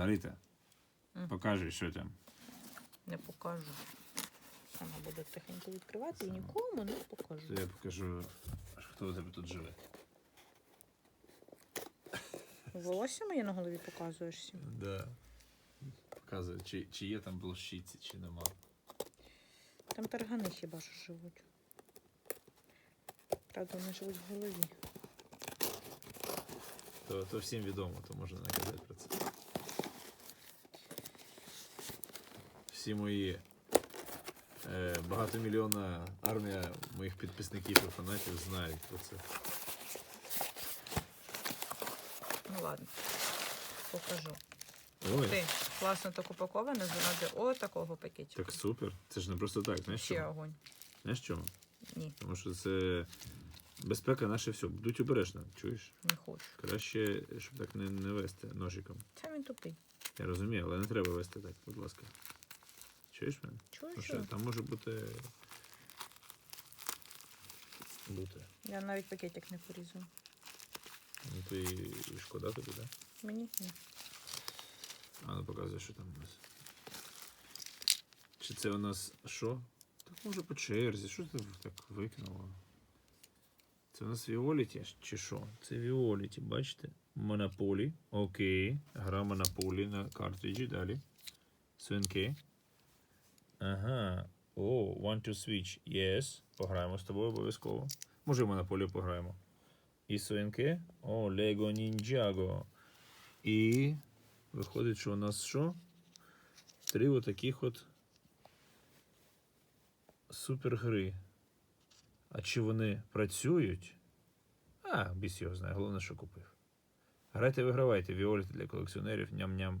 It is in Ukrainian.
Маргарита, покажи, що там. Не покажу. Сама буде тихенько відкривати і нікому не покажу. Я покажу, хто у тебе тут живе. Волосся моє на голові показуєш всім. Да. Показує, чи, чи є там блощиці, чи нема. Там таргани хіба що живуть. Правда, вони живуть в голові. То, то всім відомо, то можна не казати про це. Всі мої е, багатомільйонна армія моїх підписників і фанатів знають про це. Ну ладно. Покажу. Ой, Ти класно так упаковане заради о такого пакетика. так супер. Це ж не просто так, знаєш Ще чому? огонь. Знаєш чому? Ні, Тому що це безпека наше все. Будуть обережно, чуєш? не хочу. Краще, щоб так не, не вести ножиком. Це він тупий. Я розумію, але не треба вести так, будь ласка. Чуєш мене? Що? що, там може бути. Бути. Я навіть пакетик не порізав. Ну то і, шкода тобі, так? Мені ні. А ну показує, що там у нас. Чи це у нас що? Так може по черзі, що ти так викинуло? Це у нас Віоліті чи що? Це Віоліті, бачите? Монополі. Окей. Гра Монополі на картриджі далі. Свинки. Ага. О, one to switch. Yes. Пограємо з тобою обов'язково. Може, в Монополію пограємо. І свинки. О, Lego Ninjago. І виходить, що у нас що? Три отаких от супергри. А чи вони працюють? А, біс його знає, головне, що купив. Грайте, вигравайте, Віоліти для колекціонерів. Ням-ням.